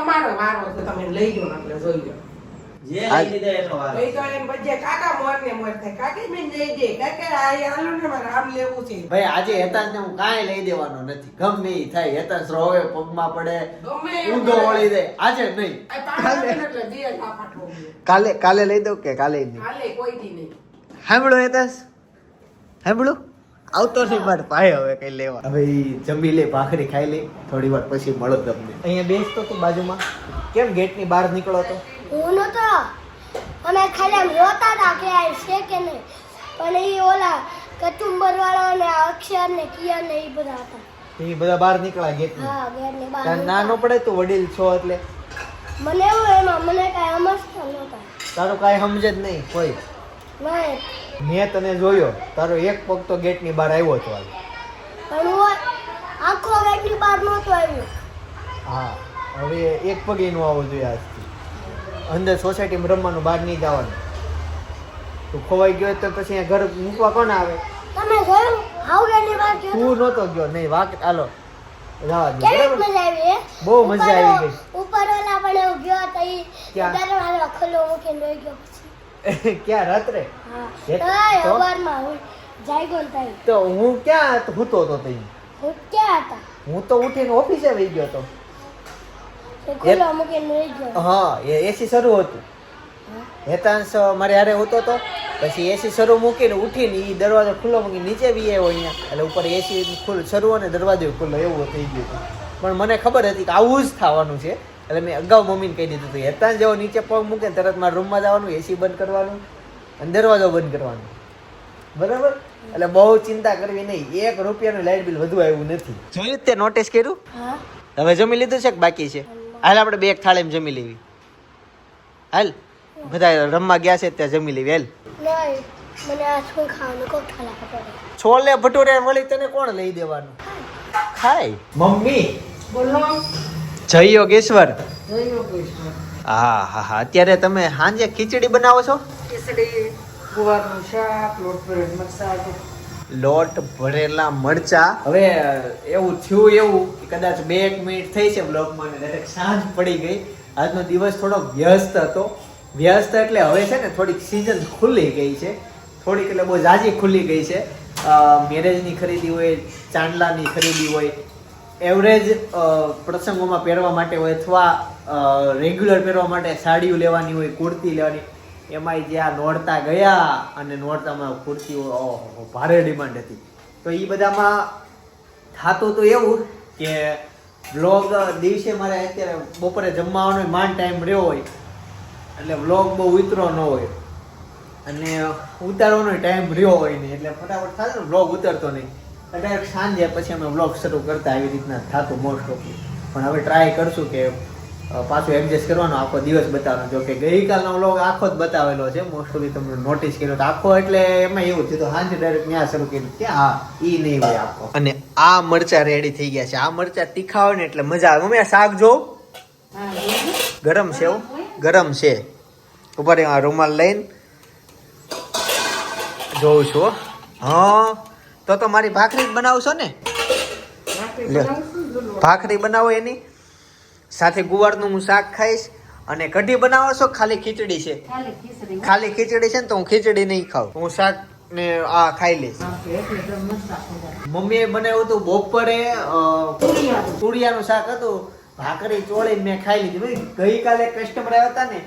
તમારો વારો છે તમે લઈ ગયો ને એટલે જોઈ લો. જે લઈ લીધા એનો વારો. નહીં તો એમ બધે કાકા મોર ને મોર થાય. કાકી બેન લઈ દે. કાકા આ હાલો ને મારે આમ લેવું છે. ભાઈ આજે હેતાંશને હું કાંઈ લઈ દેવાનો નથી. ગમે ઈ થાય. હેતાંશ રોવે પગમાં પડે. ઊંધો વળી દે. આજે નહીં. કાલે. કાલે લઈ દઉં કે કાલે નહીં? કોઈ દી નહીં. સાંભળો હેતાંશ. સાંભળો. આવતો નહીં મારે પાય હવે કઈ લેવા. હવે જમી લે ભાખરી ખાઈ લે થોડી વાર પછી મળો તમને. અહીંયા બેસતો તું બાજુમાં. કેમ ગેટની બહાર નીકળો તો? હું નતો. અમે ખાલી આમ જોતા હતા કે આ છે કે નહીં. પણ એ ઓલા કચુંબર વાળા ને અક્ષર ને કિયા ને એ બધા હતા. એ બધા બહાર નીકળ્યા ગેટ હા ગેટની બહાર નાનો પડે તું વડીલ છો એટલે? મને એવું એમાં મને કાંઈ સમજતા નહોતા. તારું કાંઈ સમજે જ નહીં કોઈ. નહીં મેં તને જોયો તારો એક પગ તો ગેટની બહાર આવ્યો હતો આજે પણ હું આખો ગેટની બહાર નહોતો આવ્યો. હા હવે એક પગે નું આવવું જોઈએ આજથી. અંદર સોસાયટીમાં રમવાનું બહાર નહીં જવાનું. તું ખોવાઈ ગયો તો પછી અહીંયા ઘર મૂકવા કોણ આવે? તમે જોયું? હાવ ગેટની બહાર ગયો તું નહોતો ગયો. નહીં વાક હાલો. જવા દે. મજા આવી બહુ મજા આવી ગઈ. ઉપર ઓલા પણ ગયો તો ઈ દરવાજો ખુલ્લો મૂકીને રહી ગયો. ક્યાં રાત્રે? તો? હું ક્યાં હૂતો હતો તઈ? હું ક્યાં હતા? હું તો ઉઠીને ઓફિસે વહી ગયો હતો હા એ એસી શરૂ હતું. હેતાંશ મારે હારે હોતો તો. પછી એસી શરૂ મૂકીને ઉઠીને એ દરવાજો ખુલ્લો મૂકી નીચે બી આવ્યો અહીંયા. એટલે ઉપર એસી ખુલ્લો શરૂ અને દરવાજો ખુલ્લો એવું થઈ ગયું હતું. પણ મને ખબર હતી કે આવું જ થવાનું છે. એટલે મેં અગાઉ મમ્મીને કહી દીધું હતું હેતાંશ જેવો નીચે પગ મૂકે તરતમાં તરત મારા રૂમમાં જવાનું એસી બંધ કરવાનું અને દરવાજો બંધ કરવાનો. બરાબર? એટલે બહુ ચિંતા કરવી નહીં. એક રૂપિયાનું લાઇટ બિલ વધુ આવ્યું નથી. જોયું તે નોટિસ કર્યું? હવે જમી લીધું છે કે બાકી છે? હાલ. આપણે બે એક થાળીમાં જમી લેવી. હાલ. બધા રમવા ગયા છે ત્યાં જમી લેવી. હાલ. છોલે ભટુરે વળી તને કોણ લઈ દેવાનું? ખાય. મમ્મી. બોલો. જય યોગેશ્વર. હા હા હા. અત્યારે તમે સાંજે ખીચડી બનાવો છો? ખીચડી ગુવારનું શાક લોટ ભરેલ મસાલો લોટ ભરેલા મરચા. હવે એવું થયું એવું કે કદાચ બે એક મિનિટ થઈ છે બ્લોગમાં અને સાંજ પડી ગઈ. આજનો દિવસ થોડો વ્યસ્ત હતો. વ્યસ્ત એટલે હવે છે ને થોડીક સિઝન ખુલ્લી ગઈ છે. થોડીક એટલે બહુ ઝાઝી ખુલ્લી ગઈ છે. મેરેજની ખરીદી હોય ચાંદલાની ખરીદી હોય એવરેજ પ્રસંગોમાં પહેરવા માટે હોય અથવા રેગ્યુલર પહેરવા માટે સાડીઓ લેવાની હોય, કુર્તી લેવાની, એમાંય જ્યાં નોરતા ગયા અને નોરતામાં કુર્તીઓ ભારે ડિમાન્ડ હતી. તો એ બધામાં થતું તો એવું કે વ્લોગ દિવસે મારે અત્યારે બપોરે જમવાનો માંડ ટાઈમ રહ્યો હોય, એટલે વ્લોગ બહુ ઉતરો ન હોય. અને ઉતારવાનો ટાઈમ રહ્યો હોય નહીં એટલે ફટાફટ થાય ને વ્લોગ ઉતરતો નહીં. એટલે સાંજે પછી અમે વ્લોગ શરૂ કરતા આવી રીતના થતું મોસ્ટ ઓફલી પણ હવે ટ્રાય કરશું કે પાછું એડજસ્ટ કરવાનો આખો દિવસ બતાવવાનો. જો કે ગઈકાલનો વ્લોગ આખો જ બતાવેલો છે. મોસ્ટ ઓફલી તમે નોટિસ કર્યો તો આખો એટલે એમાં એવું થયું તો સાંજે ડાયરેક્ટ ત્યાં શરૂ કર્યું કે હા ઈ નહીં હોય આખો. અને આ મરચા રેડી થઈ ગયા છે. આ મરચા તીખા હોય ને એટલે મજા આવે. અમે શાક જો. ગરમ છે ગરમ છે. ઉપર આ રૂમાલ લઈને જોઉં છું હો. તો તો મારી ભાખરી જ બનાવશો ને? ભાખરી બનાવો એની. સાથે ગુવારનું હું શાક ખાઈશ અને કઢી બનાવો છો? ખાલી ખીચડી છે. ખાલી ખીચડી. છે ને તો હું ખીચડી નહીં ખાઉં. હું શાક ને આ ખાઈ લઈશ. મમ્મીએ બનાવ્યું હતું બપોરે તુળિયાનું. તુરિયાનું શાક હતું. ભાખરી ચોળી મેં ખાઈ લીધી. ગઈકાલે કસ્ટમર આવ્યા હતા ને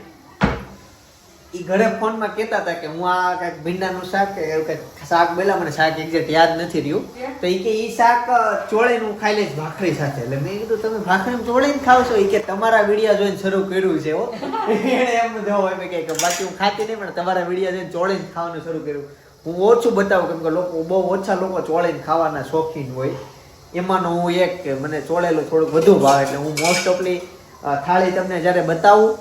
ઈ ઘરે ફોનમાં કહેતા હતા કે હું આ કાંઈક ભીંડાનું શાક કે એવું કંઈક શાક બેલા મને શાક એક્ઝેક્ટ યાદ નથી રહ્યું. તો એ કે એ શાક હું ખાઈ લઈશ ભાખરી સાથે. એટલે મેં કીધું તમે ભાખરી ચોળીને ખાવ છો? એ કે તમારા વિડીયા જોઈને શરૂ કર્યું છે હો. એણે એમ જો એમ કે બાકી હું ખાતી નહીં પણ તમારા વિડીયા જોઈને ચોળીને ખાવાનું શરૂ કર્યું. હું ઓછું બતાવું કેમ કે લોકો બહુ ઓછા લોકો ચોળીને ખાવાના શોખીન હોય. એમાંનો હું એક કે મને ચોળેલું થોડુંક વધુ ભાવે એટલે હું મોસ્ટ ઓફલી થાળી તમને જ્યારે બતાવું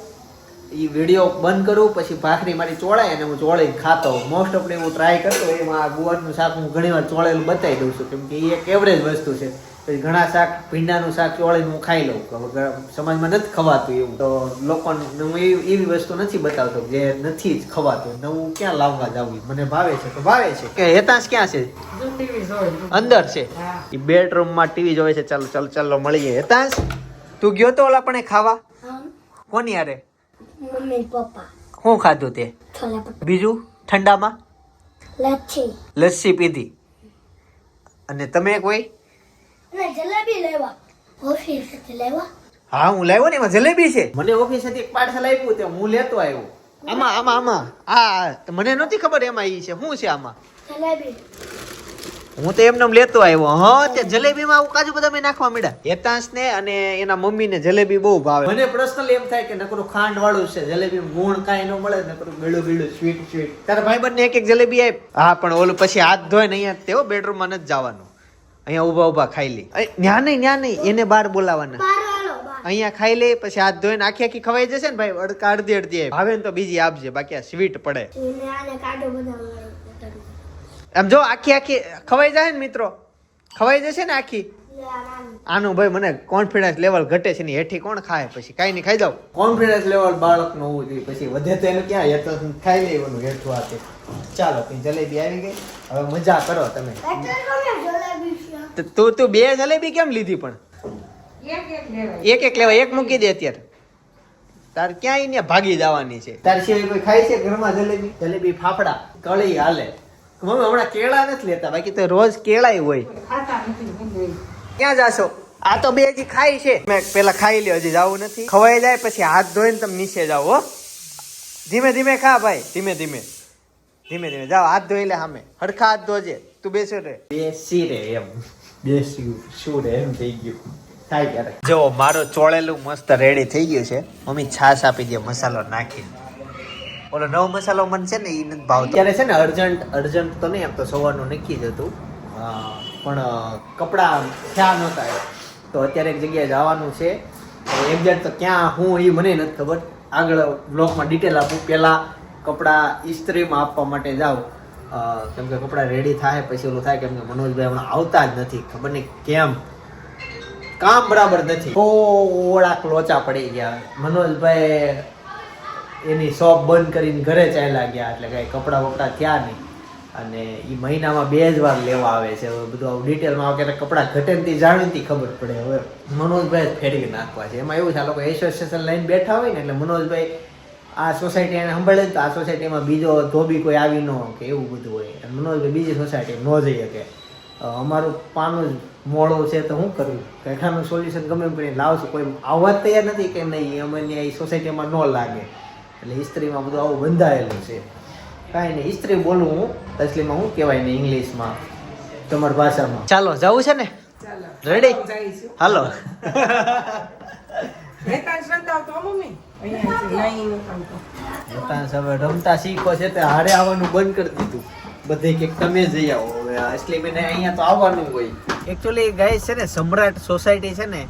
એ વીડિયો બંધ કરું પછી ભાખરી મારી ચોળાય અને હું ચોળીને ખાતો હોઉં. મોસ્ટ ઓફલી હું ટ્રાય કરતો એમાં ગુવારનું શાક હું ઘણી વાર ચોળેલું બતાવી દઉં છું કેમ કે એ એક એવરેજ વસ્તુ છે. પછી ઘણા શાક ભીંડાનું શાક ચોળીને હું ખાઈ લઉં. સમાજમાં નથી ખવાતું એવું. તો લોકોને હું એવી વસ્તુ નથી બતાવતો જે નથી જ ખવાતું. નવું ક્યાં લાવવા જાવું મને ભાવે છે તો ભાવે છે. કે હેતાશ ક્યાં છે. અંદર છે. એ બેડરૂમમાં ટીવી જોવે છે. ચાલો ચાલો ચાલો મળીએ. હેતાશ તું ગયો તો ઓલા પણ ખાવા? કોની યારે મમ્મી પપ્પા. શું ખાધું તે? બીજું? ઠંડામાં? લચ્છી લસ્સી પીધી. અને તમે કોઈ? અને જલેબી લેવા. ઓફિસેથી લેવા. હા હું લાવ્યો ને એમાં જલેબી છે. મને ઓફિસેથી એક પાર્સલ આપ્યું તે હું લેતો આવ્યો. આમાં આમાં આમાં. આ મને નહોતી ખબર એમાં ઈ છે. શું છે આમાં? જલેબી. હું તો એમને લેતો આવ્યો. હા તે જલેબીમાં આવું કાજુ બદામ નાખવા માંડ્યા. હેતાંશ ને અને એના મમ્મીને જલેબી બહુ ભાવે. મને પર્સનલ એમ થાય કે નકરું ખાંડ વાળું છે જલેબી ગુણ કાંઈ ન મળે નકરું ગળું ગળું સ્વીટ સ્વીટ તારા ભાઈ બંને એક એક જલેબી આપ. હા પણ ઓલું પછી હાથ ધોઈને અહીંયા તેઓ બેડરૂમમાં નથી જવાનું. અહીંયા ઊભા ઊભા ખાઈ લે. ન્યા નહીં ન્યા નહીં એને બહાર બોલાવાના. અહીંયા ખાઈ લે પછી હાથ ધોઈને આખી આખી ખવાઈ જશે ને ભાઈ અડકા અડધી અડધી. ભાવે ને તો બીજી આપજે બાકી આ સ્વીટ પડે. આમ જો આખી આખી ખવાઈ જાય ને મિત્રો? ખવાઈ જશે ને આખી? આનું ભાઈ મને કોન્ફિડન્સ લેવલ ઘટે છે ને હેઠી કોણ ખાય? પછી કાંઈ નહીં ખાઈ જાવ કોન્ફિડન્સ લેવલ બાળકનું હોવું જોઈએ. પછી વધે તો એનું ક્યાં? તો ખાઈ લેવાનું હેઠું આપે ચાલો જલેબી આવી ગઈ? હવે મજા કરો તમે. તો તું તું બે જલેબી કેમ લીધી પણ? એક એક લેવાય. એક એક લેવા એક મૂકી દે અત્યારે. તાર ક્યાંય ને ભાગી જવાની છે. તાર સિવાય કોઈ ખાય છે ઘરમાં જલેબી? જલેબી ફાફડા કળી હાલે. મમ્મી હમણાં કેળા નથી લેતા બાકી તો રોજ કેળાય હોય. ક્યાં જાશો? આ તો બે હજી ખાઈ છે. મેં પેલા ખાઈ લ્યો હજી જવું નથી. ખવાઈ જાય પછી હાથ ધોઈને તમે નીચે જાઓ હો. ધીમે ધીમે ખા ભાઈ ધીમે ધીમે. ધીમે ધીમે. જાઓ હાથ ધોઈ લે સામે. હરખા હાથ ધોજે. તું બેસો રે બેસી રે એમ. બેસ્યું શું રે એમ થઈ ગયું. થાય ક્યારે જો મારો ચોળેલું મસ્ત રેડી થઈ ગયું છે. મમ્મી છાશ આપી દે મસાલો નાખીને. ઓલો નવો મસાલો મને છે ને એ નથી ભાવતો. ત્યારે છે ને અર્જન્ટ અર્જન્ટ તો નહીં એમ તો સવારનું નક્કી જ હતું. પણ કપડાં થયા નહોતા. તો અત્યારે એક જગ્યાએ જવાનું છે. એક્ઝેક્ટ તો ક્યાં હું એ મને નથી ખબર. આગળ બ્લોગમાં ડિટેલ આપું. પહેલાં કપડાં ઇસ્ત્રીમાં આપવા માટે જાઉં. કેમ કે કપડાં રેડી થાય, પછી ઓલું થાય કેમ કે મનોજભાઈ હમણાં આવતા જ નથી. ખબર નહીં કેમ. કામ બરાબર નથી. થોડાક લોચા પડી ગયા. મનોજભાઈ એની શોપ બંધ કરીને ઘરે ચાલ્યા ગયા, એટલે કઈ કપડાં વપડા થયા નહીં. અને એ મહિનામાં બે જ વાર લેવા આવે છે. હવે બધું આવું ડિટેલમાં આવે કે કપડાં ઘટે ને જાણીતી ખબર પડે. હવે મનોજભાઈ જ ફેરવી નાખવા છે. એમાં એવું છે, આ લોકો એસોસિએશન લઈને બેઠા હોય ને એટલે મનોજભાઈ આ સોસાયટી એને સંભાળે તો આ સોસાયટીમાં બીજો ધોબી કોઈ આવી ન કે એવું બધું હોય. અને મનોજભાઈ બીજી સોસાયટી ન જઈ શકે. અમારું પાનું મોડું છે તો શું કરવું કંઈકાનું સોલ્યુશન ગમે પણ લાવશું. કોઈ આવવા તૈયાર નથી કે નહીં અમે ત્યાં એ સોસાયટીમાં ન લાગે. એટલે ઇસ્ત્રીમાં બધું આવું બંધાયેલું છે. કાંઈ નહીં ઇસ્ત્રી બોલું હું અસલીમાં શું કહેવાય ને ઇંગ્લિશમાં? તમારી ભાષામાં. ચાલો જવું છે ને? રેડી હાલો. હો. રમતા શીખો છે તે હારે આવવાનું બંધ કરી દીધું. બધે કે તમે જઈ આવો હવે અસલી અહીંયા તો આવવાનું હોય. એકચ્યુઅલી ગાય છે ને સમ્રાટ સોસાયટી છે ને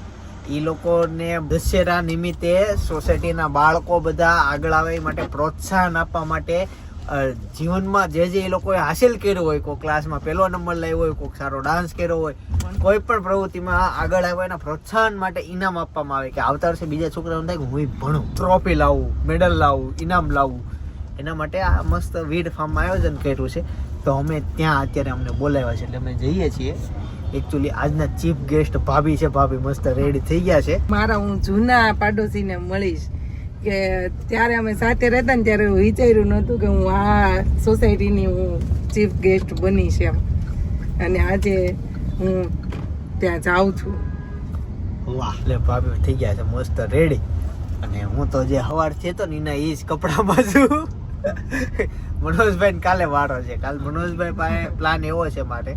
એ લોકોને દશેરા નિમિત્તે સોસાયટીના બાળકો બધા આગળ આવે માટે પ્રોત્સાહન આપવા માટે જીવનમાં જે જે એ લોકોએ હાસિલ કર્યું હોય, કોઈ ક્લાસમાં પહેલો નંબર લાવ્યો હોય, કોઈક સારો ડાન્સ કર્યો હોય, કોઈ પણ પ્રવૃત્તિમાં આગળ આવ્યો એના પ્રોત્સાહન માટે ઇનામ આપવામાં આવે કે આવતા વર્ષે બીજા છોકરાઓને થાય કે હું ભણું ટ્રોફી લાવું મેડલ લાવું ઇનામ લાવું. એના માટે આ મસ્ત વીડ ફાર્મમાં આયોજન કર્યું છે. તો અમે ત્યાં અત્યારે અમને બોલાવ્યા છે, એટલે અમે જઈએ છીએ. એકચ્યુઅલી આજના ચીફ ગેસ્ટ ભાભી છે. ભાભી મસ્ત રેડી થઈ ગયા છે. મારા હું જૂના પાડોશીને મળીશ કે ત્યારે અમે સાથે રહેતા ને ત્યારે વિચાર્યું નહોતું કે હું આ સોસાયટીની હું ચીફ ગેસ્ટ બનીશ એમ. અને આજે હું ત્યાં જાઉં છું. વાહ એટલે ભાભી થઈ ગયા છે. મસ્ત રેડી અને હું તો જે હવાર હતો ને એના એ જ કપડામાં છું. મનોજભાઈ કાલે વારો છે. કાલ મનોજભાઈ પાસે પ્લાન એવો છે મારે.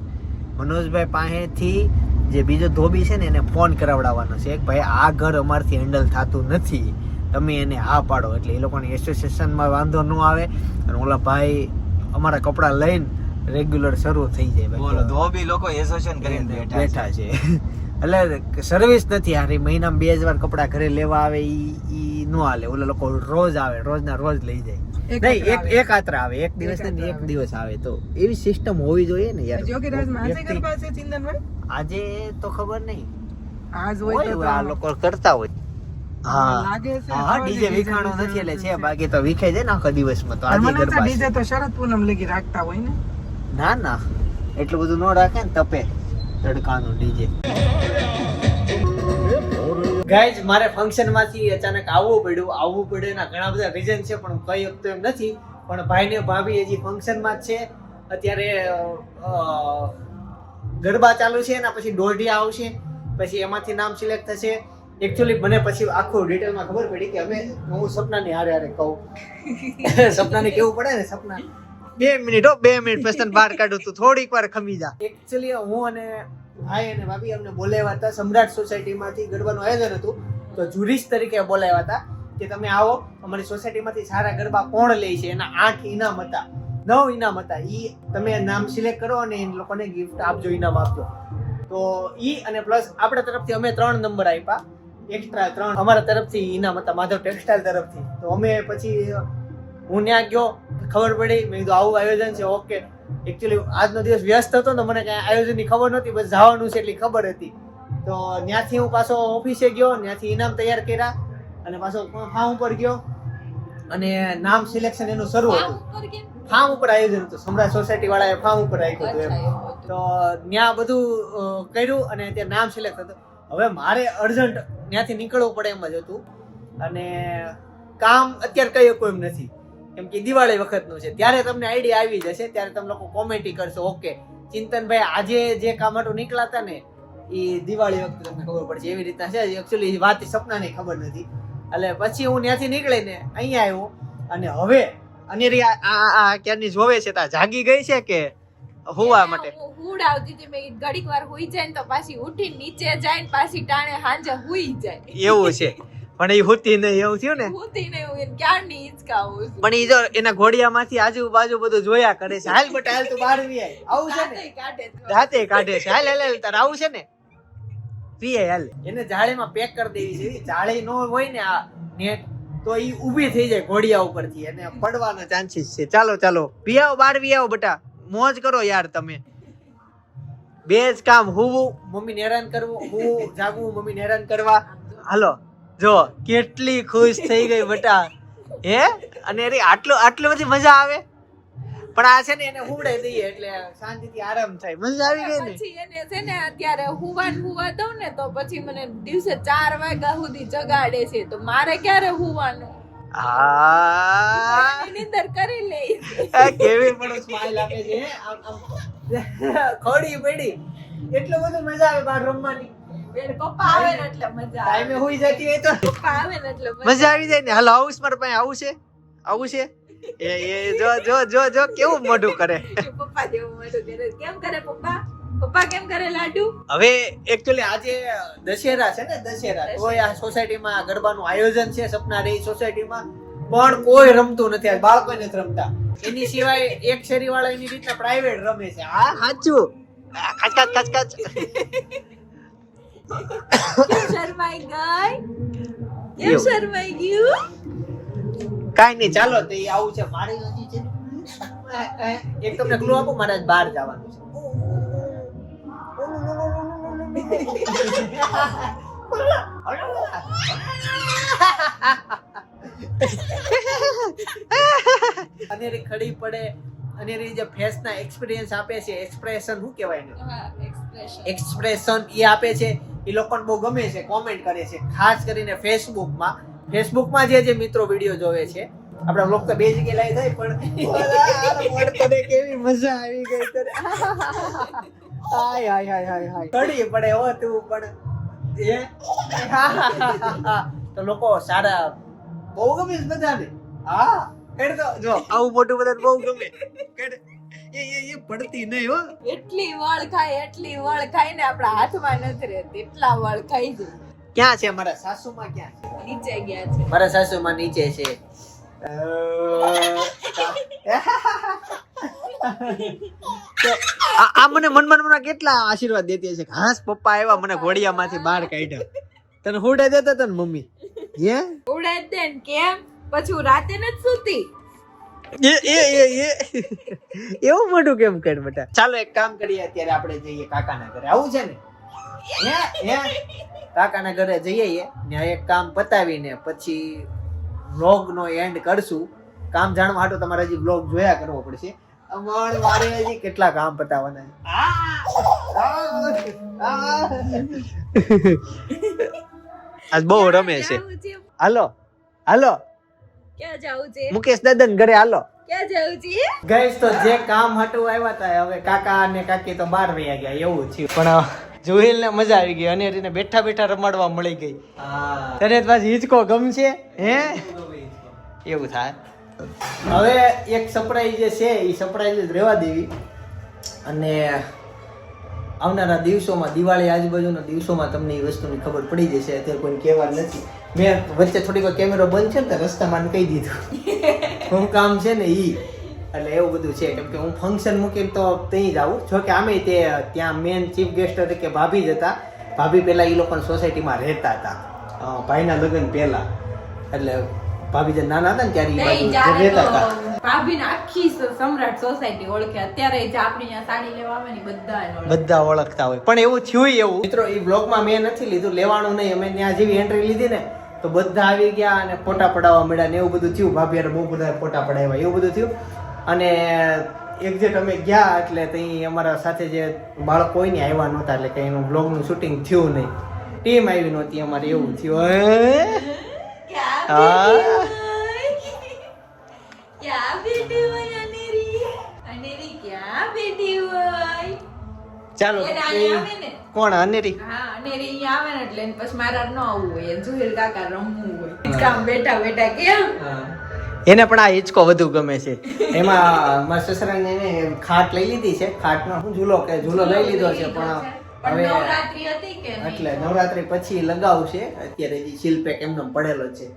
મનોજભાઈ પાસેથી જે બીજો ધોબી છે ને એને ફોન કરાવડાવવાનો છે. કે ભાઈ આ ઘર અમારથી હેન્ડલ થતું નથી. તમે એને હા પાડો. એટલે એ લોકોની એસોસિએશનમાં વાંધો ન આવે. અને ઓલા ભાઈ અમારા કપડાં લઈને રેગ્યુલર શરૂ થઈ જાય. બોલો ધોબી લોકો એસોસિએશન કરીને બેઠા બેઠા છે. એટલે સર્વિસ નથી હારી. મહિનામાં બે વાર કપડા ઘરે લેવા આવે ઈ નો હાલે. ઓલા લોકો રોજ આવે રોજના રોજ લઈ જાય. નહીં એક એક આત્રા આવે. એક દિવસ ને એક દિવસ આવે તો. એવી સિસ્ટમ હોવી જોઈએ ને યાર. આજે તો ખબર નહીં. આજ હોય આ લોકો કરતા હોય. હા. હા ડીજે વિખાણું નથી એટલે છે છે. બાકી તો વિખાઈ જાય ને આખા દિવસમાં તો આજે ગરબા ડીજે તો શરદ પૂનમ લગી રાખતા હોય ને. ના ના. એટલું બધું ન રાખે ને તપે. તડકાનું ડીજે. ગાઈઝ મારે ફંક્શનમાંથી અચાનક આવવું પડ્યું. આવવું પડે એના ઘણા બધા રીઝન છે, પણ કહી શકતો એમ નથી. પણ ભાઈને ભાભી હજી ફંક્શનમાં જ છે. અત્યારે ગરબા ચાલુ છે એના પછી દોઢિયા આવશે. પછી એમાંથી નામ સિલેક્ટ થશે. એકચ્યુઅલી મને પછી આખું ડિટેલમાં ખબર પડી કે અમે, હું સપનાની હારે હારે કહું. સપનાને કેવું પડે ને, સપના? બે મિનિટ હો, બે મિનિટ પછી બહાર કાઢું તું. થોડીક વાર ખમી જા. એકચ્યુઅલી હું અને ભાઈ અને ભાભી અમને બોલાવ્યા હતા સમ્રાટ સોસાયટીમાંથી ગરબાનું આયોજન હતું. તો જુરીસ તરીકે બોલાવ્યા હતા કે તમે આવો, અમારી સોસાયટીમાંથી સારા ગરબા કોણ લે છે? એના આઠ ઇનામ હતા. નવ ઇનામ હતા. એ તમે નામ સિલેક્ટ કરો અને એ લોકોને ગિફ્ટ આપજો ઇનામ આપજો. તો એ અને પ્લસ આપણા તરફથી અમે ત્રણ નંબર આપ્યા. એક્સ્ટ્રા ત્રણ. અમારા તરફથી ઇનામ હતા, માધવ ટેક્સટાઇલ તરફથી. તો અમે પછી, હું ત્યાં ગયો ખબર પડી. મેં કીધું આવું આયોજન છે ઓકે એકચ્યુઅલી આજનો દિવસ વ્યસ્ત હતો ને મને કાંઈ આયોજનની ખબર નહોતી બસ જવાનું છે એટલી ખબર હતી. તો ત્યાંથી હું પાછો ઓફિસે ગયો ત્યાંથી ઇનામ તૈયાર કર્યા અને પાછો ફાર્મ ઉપર ગયો. અને નામ સિલેક્શન એનું શરૂ હતું. ફાર્મ ઉપર આયોજન હતું. સમ્રાટ સોસાયટી વાળાએ ફાર્મ ઉપર રાખ્યું હતું એમ. તો ત્યાં બધું કર્યું અને ત્યાં નામ સિલેક્ટ હતું હવે મારે અર્જન્ટ ત્યાંથી નીકળવું પડે એમ જ હતું. અને કામ અત્યારે કઈ કોઈ એમ નથી. કેમ કે દિવાળી વખતનું છે. ત્યારે તમને આઈડિયા આવી જશે ત્યારે તમે લોકો કોમેન્ટી કરશો. ઓકે ચિંતનભાઈ આજે જે કામ હતું નીકળ્યા હતા ને એ દિવાળી વખતે તમને ખબર પડશે. એવી રીતના છે. એકચ્યુઅલી વાત સપનાની ખબર નથી. એટલે પછી હું ત્યાંથી નીકળીને અહીંયા આવ્યો. અને હવે અનેરી આ આ આ ક્યારની જોવે છે તા જાગી ગઈ છે કે હોવા માટે? હુડ આવતી હતી. મેં ઘડીક વાર હુઈ જાય ને તો પાછી ઉઠી નીચે જાય ને પાછી ટાણે હાંજે હુઈ જાય. એવું છે. પણ એ હોતી નહીં એવું થયું ને? હુતી ને ક્યાં ક્યારની હિંચકાવું પણ એ જો એના ઘોડિયામાંથી આજુબાજુ બધું જોયા કરે છે. હાલ બટ હાલ તું બહાર વી આવું છે ને? દાંતેય કાઢે છે. દાંતે કાઢે છે. હાલ હાલ હાલ તાર આવું છે ને? પીએ હાલ. એને જાળીમાં પેક કરી દેવી છે. જાળી નો હોય ને આ નેટ તો એ ઊભી થઈ જાય ઘોડિયા ઉપરથી. અને પડવાના ચાન્સીસ છે. ચાલો ચાલો. પી આવો બહાર વી આવો બટા. મોજ કરો યાર તમે. બે જ કામ હું મમ્મીને હેરાન કરવું હું જાગવું મમ્મીને હેરાન કરવા. હાલો. જો કેટલી ખુશ થઈ ગઈ બટા. હે? અને અરે આટલો આટલો બધી મજા આવે? પણ આ છે ને એને હુવડે દઈએ એટલે શાંતિથી આરામ થાય. મજા આવી ગઈ ને? પછી એને છે ને અત્યારે હુવાન હુવા દઉં ને તો પછી મને દિવસે ચાર વાગ્યા સુધી જગાડે છે. તો મારે ક્યારે હુવાનું? આ નિંદર કરી લે. કેવી પણ સ્માઈલ આપે છે. આમ આમ ખોડી પડી. એટલો બધો મજા આવે બહાર રમવાની. પપ્પા આવે ને એટલે મજા ટાઈમે હુઈ જતી હોય તો. પપ્પા આવે ને એટલે મજા મજા આવી. જાય ને. હાલો આવું છે મારા પાસે આવું છે? આવું છે? એ એ જો જો જો જો કેવું મોઢું કરે. પપ્પા જેવું મોઢું કરે. કેમ કરે પપ્પા? પપ્પા કેમ કરે લાડુ? હવે એકચ્યુઅલી આજે દશેરા છે ને દશેરા. તો આ સોસાયટીમાં ગરબાનું આયોજન છે સપના રહી સોસાયટીમાં પણ કોઈ રમતું નથી આ બાળકો નથી રમતા. એની સિવાય એક શેરી વાળા એની રીતના પ્રાઇવેટ રમે છે. હા? સાચું. કાચ કાચ કાચ કાચ. શરમાઈ ગઈ એમ શરમાઈ ગયું કાઈ નહીં ચાલો તો એ આવું છે. મારી હજી છે એક તમને ક્લુ આપું મારે બહાર જવાનું છે. અનેરી ખડી પડે અનેરી જે ફેસના એક્સપિરિયન્સ આપે છે એક્સપ્રેશન શું કહેવાય એને? એક્સપ્રેશન એ આપે છે. એ લોકોને બહુ ગમે છે કોમેન્ટ કરે છે. ખાસ કરીને ફેસબુકમાં. ફેસબુકમાં જે જે મિત્રો વીડિયો જોવે છે આપણા લોક તો બે જગ્યાએ લાઈ થાય પણ તને કેવી મજા આવી ગઈ તને હાય હાય હાય હાય હાય. કડી પડે હો તું પણ. એ તો લોકો સારા બહુ ગમે છે બધાને. હા કેડ તો જો. આવું મોટું બધાને બહુ ગમે. કેડ એ એ એ પડતી નહીં હો. એટલી વળ ખાય એટલી વળ ખાય ને આપણા હાથમાં નથી રહેતી. એટલા વળ ખાઈ જાય. ક્યાં છે મારા સાસુમાં ક્યાં છે? નીચે ગયા છે. મારા સાસુમાં નીચે છે. તો આ આ મને મનમાં કેટલા આશીર્વાદ દેતી હશે? ઘાસ પપ્પા આવ્યા મને ઘોડિયામાંથી બહાર કાઢ્યા. તને હુડે દેતા તને મમ્મી? હે? જ દે કેમ? પછી રાતે નથી સૂતી. એ એ એ એ. એવું મોટું કેમ કર બેટા? ચાલો એક કામ કરીએ અત્યારે આપણે જઈએ કાકાના ઘરે. આવું છે ને? હે હે? કાકાના ઘરે જઈએ ત્યાં એક કામ પતાવીને પછી વ્લોગ નો એન્ડ કરશું. કામ જાણવા હાટું તમારે હજી વ્લોગ જોયા કરવો પડશે. અમારે મારે હજી કેટલા કામ પતાવવાના! આજ બહુ રમે છે. હાલો હાલો. ક્યાં જાવું છે? મુકેશ દદન ઘરે હાલો. ક્યાં જાવું છે? ગઈશ તો જે કામ હાટું આવ્યા હતા હવે કાકા અને કાકી તો બાર વયા ગયા એવું થયું. પણ જોઈલ ને મજા આવી ગઈ અને એને બેઠા બેઠા રમાડવા મળી ગઈ. તને પાછી હિંચકો ગમશે હે? એવું થાય. હવે એક સરપ્રાઈઝ જે છે એ સરપ્રાઈઝ રહેવા દેવી. અને આવનારા દિવસોમાં દિવાળી આજુબાજુના દિવસોમાં તમને એ વસ્તુની ખબર પડી જશે અત્યારે કોઈ કહેવા નથી. મેં વચ્ચે થોડીક કેમેરો બંધ છે ને રસ્તામાં કહી દીધું. હું કામ છે ને ઈ. એટલે એવું બધું છે. કેમ કે હું ફંક્શન મૂકીને તો ત્યાં જ આવું. જો કે આમે તે ત્યાં મેન ચીફ ગેસ્ટ તરીકે ભાભી જ હતા. ભાભી પહેલાં એ લોકો સોસાયટીમાં રહેતા હતા. ભાઈના લગ્ન પહેલા. એટલે ભાભી જે નાના હતા ને ત્યારે રહેતા હતા. ભાભીને આખી સમ્રાટ સોસાયટી ઓળખે. અત્યારે જે આપણી સાડી લેવા આવે ને ઈ બધા ઓળખતા હોય. પણ એવું થયું એવું. મિત્રો એ બ્લોગમાં મેં નથી લીધું. લેવાનું નહીં. અમે ત્યાં જેવી એન્ટ્રી લીધી ને તો બધા આવી ગયા અને ફોટા પડાવવા મળ્યા ને એવું બધું થયું. ભાભી બહુ બધા ફોટા પડાવ્યા એવું બધું થયું. અને એક્ઝેક્ટ અમે ગયા એટલે ત્યાં અમારા સાથે જે બાળકો હોય ને આવ્યા નહોતા એટલે કંઈ એનું બ્લોગનું શૂટિંગ થયું નહીં. ટીમ આવી નહોતી અમારે એવું થયું? ચાલો? કોણ? અનેરી હા, અનેરી અહીંયા આવે ને એટલે એને પછી મારા ન આવવું હોય એ કાકા રમવું હોય. કામ બેઠા બેઠા કેમ એને પણ આ હિચકો વધુ ગમે છે. એમાં મારા સસરાને એને ખાટ લઈ લીધી છે. ખાટનો ઝૂલો કે ઝૂલો લઈ લીધો છે પણ હવે નવરાત્રી હતી કે એટલે નવરાત્રી પછી લગાવશે અત્યારે જે શિલ્પેક એમનો પડેલો છે.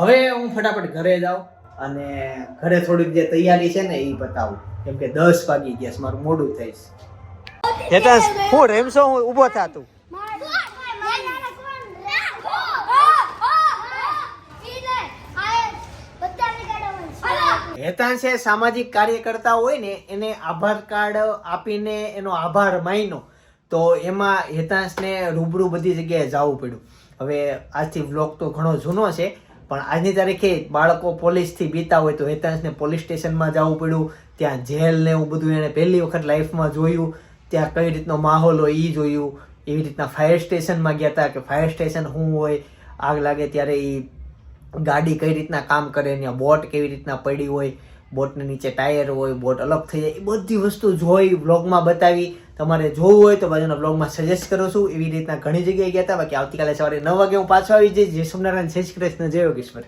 હવે હું ફટાફટ ઘરે જાઉં અને ઘરે થોડીક જે તૈયારી છે ને એ બતાવું. કેમ કે દસ વાગી ગયા મારું મોડું થઈશ. હેતાંશ હું રેમસો હું ઊભો થા તું? હેતાંશે સામાજિક કાર્યકર્તા હોય ને એને આભાર કાર્ડ આપીને એનો આભાર માન્યો. તો એમાં હેતાંશને રૂબરૂ બધી જગ્યાએ જવું પડ્યું. હવે આજથી વ્લોગ તો ઘણો જૂનો છે પણ આજની તારીખે બાળકો પોલીસથી બીતા હોય તો હેતાંશને પોલીસ સ્ટેશનમાં જવું પડ્યું. ત્યાં જેલ ને એવું બધું એને પહેલી વખત લાઈફમાં જોયું. ત્યાં કઈ રીતનો માહોલ હોય એ જોયું. એવી રીતના ફાયર સ્ટેશનમાં ગયા હતા કે ફાયર સ્ટેશન શું હોય, આગ લાગે ત્યારે એ ગાડી કઈ રીતના કામ કરે, ત્યાં બોટ કેવી રીતના પડી હોય, બોટની નીચે ટાયર હોય, બોટ અલગ થઈ જાય, એ બધી વસ્તુ જોઈ બ્લોગમાં બતાવી. તમારે જોવું હોય તો બાજુના બ્લોગમાં સજેસ્ટ કરું છું એવી રીતના ઘણી જગ્યાએ ગયા હતા બાકી આવતીકાલે સવારે નવ વાગે હું પાછો આવી જઈશ. જય સોમનારાયણ જય શ્રી કૃષ્ણ, જય યોગેશ્વર.